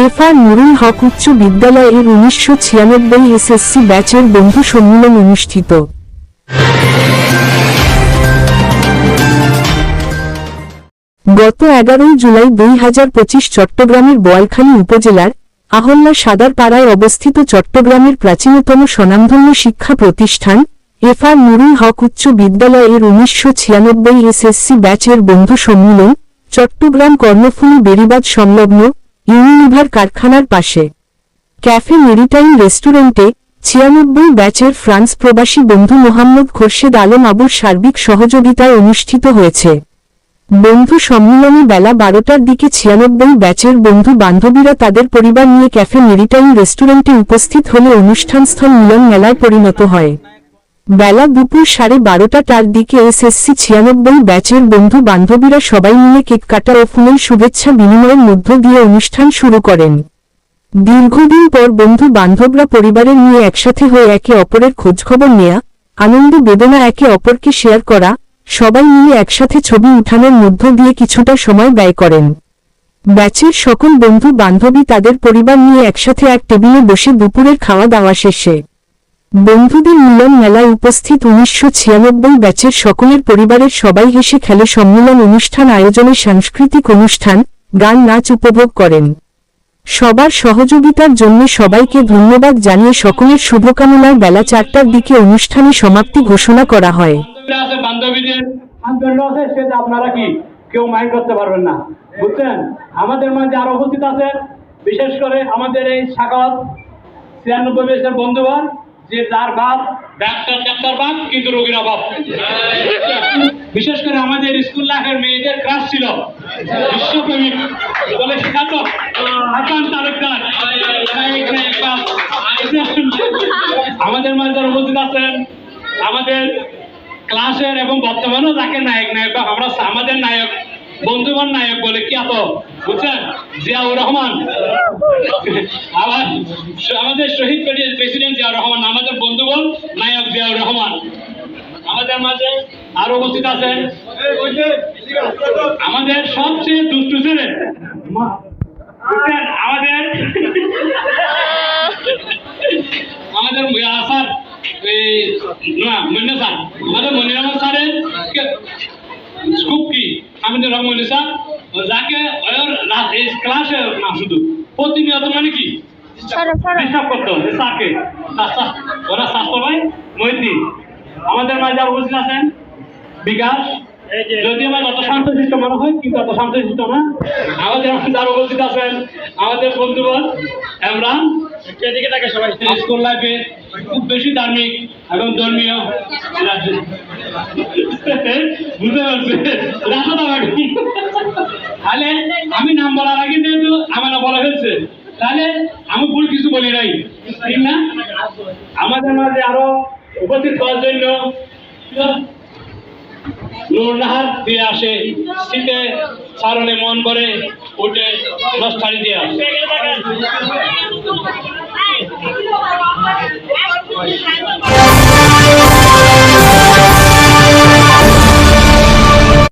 F R Nurul হক উচ্চ বিদ্যালয়ের উনিশশো ছিয়ানব্বই এসএসসি ব্যাচের বন্ধু সম্মেলন অনুষ্ঠিত। গত এগারোই জুলাই দুই হাজার পঁচিশ চট্টগ্রামের বোয়ালখালী উপজেলার আহল্লা সাদার পাড়ায় অবস্থিত চট্টগ্রামের প্রাচীনতম স্বনামধন্য শিক্ষা প্রতিষ্ঠান এফ আর নুরুল হক উচ্চ বিদ্যালয়ের উনিশশো ছিয়ানব্বই এসএসসি ব্যাচের বন্ধু সম্মেলন চট্টগ্রাম কর্ণফুলী বেড়িবাদ সংলগ্ন ইউনিলিভার কারখানার পাশে। ক্যাফে মেরিটাইম রেস্টুরেন্টে ছিয়ানব্বই ব্যাচের ফ্রান্স প্রবাসী বন্ধু মোহাম্মদ খোরশেদ আলম আবুর সার্বিক সহযোগিতায় অনুষ্ঠিত হয়েছে। বন্ধু সম্মেলনে বেলা বারোটার দিকে ছিয়ানব্বই ব্যাচের বন্ধু বান্ধবীরা তাদের পরিবার নিয়ে ক্যাফে মেরিটাইম রেস্টুরেন্টে উপস্থিত হলে অনুষ্ঠানস্থল মিলন মেলায় পরিণত হয়। বেলা দুপুর সাড়ে বারোটাটার দিকে এসএসসি ছিয়ানব্বই ব্যাচের বন্ধু বান্ধবীরা সবাই মিলে কেক কাটা ও ফুলের শুভেচ্ছা বিনিময়ের মধ্য দিয়ে অনুষ্ঠান শুরু করেন। দীর্ঘদিন পর বন্ধু বান্ধবরা পরিবারের নিয়ে একসাথে হয়ে একে অপরের খোঁজখবর নেয়া, আনন্দ বেদনা একে অপরকে শেয়ার করা, সবাই মিলে একসাথে ছবি উঠানোর মধ্য দিয়ে কিছুটা সময় ব্যয় করেন। ব্যাচের সকল বন্ধু বান্ধবী তাদের পরিবার নিয়ে একসাথে এক টেবিলে বসে দুপুরের খাওয়া দাওয়া শেষে বন্ধুদের মিলন মেলায় উপস্থিত উনিশশো ছিয়ানব্বই ব্যাচের সকলের পরিবারের সবাই হেসে খেলে সম্মেলন অনুষ্ঠান আয়োজনে সাংস্কৃতিক অনুষ্ঠান, গান নাচ উপভোগ করেন। সবার সহযোগিতার জন্য সবাইকে ধন্যবাদ জানিয়ে সকলের শুভকামনায় বেলা চারটার দিকে অনুষ্ঠানে সমাপ্তি ঘোষণা করা হয়। আপনারা কি কেউ মাইন্ড করতে পারবেন না। বুঝছেন? আমাদের মাঝে আরও উপস্থিত আছে, বিশেষ করে আমাদের এই সাগর ছিয়ানব্বই বন্ধুবান যে ডাক্তার কিন্তু রোগীর অভাব। বিশেষ করে আমাদের স্কুল লাইফের মেয়েদের ক্লাস ছিল। বিশ্বপ্রেমিক বলে আমাদের মাঝে উপস্থিত আছেন আমাদের ক্লাসের এবং বর্তমানেও যাকে নায়ক নায়ক আমরা আমাদের নায়ক বন্ধুবান নায়ক বলে কি এত বুঝছেন? জিয়াউর রহমান। আবার আমাদের শহীদ প্রেসিডেন্ট জিয়াউর রহমান, আমাদের বন্ধুগণ, নায়ক জিয়াউর রহমান। আমাদের মাঝে আরও উপস্থিত আছেন আমাদের সবচেয়ে দুষ্টু ছেলে। আমাদের আমাদের স্যার না মন্না স্যার। আমাদের মনির রহমান স্যারের কে- আমাদের রহমান স্যার যাকে ওর এই ক্লাসে না শুধু প্রতিনিয়ত মানে কি? ডিস্টার্ব করতো স্যারকে। স্যার- স্যার- ওরা স্বাস্থ্য ভাই মহিদ্দিন আমাদের মাঝে আর উপস্থিত আছেন বিকাশ। যদি আমার যত শান্তশিষ্ট মনে হয় কিন্তু অত শান্তশিষ্ট না। আমাদের মাঝে উপস্থিত আছেন আমাদের বন্ধুগণ এমরান। এদিকে থাকে সবাই। স্কুল লাইফে খুব বেশি ধার্মিক এবং ধর্মীয়। বুঝতে পারছি। তাহলে আমি নাম বলার আগে যেহেতু আমার বলা হয়েছে, তাহলে আমি ভুল কিছু বলি নাই। ঠিক না? আমাদের মাঝে আরও উপস্থিত হওয়ার জন্য নুরনাহার দিয়ে আসে, শীতে সারণে মন করে, উঠে নস্তারি দিয়ে আসে।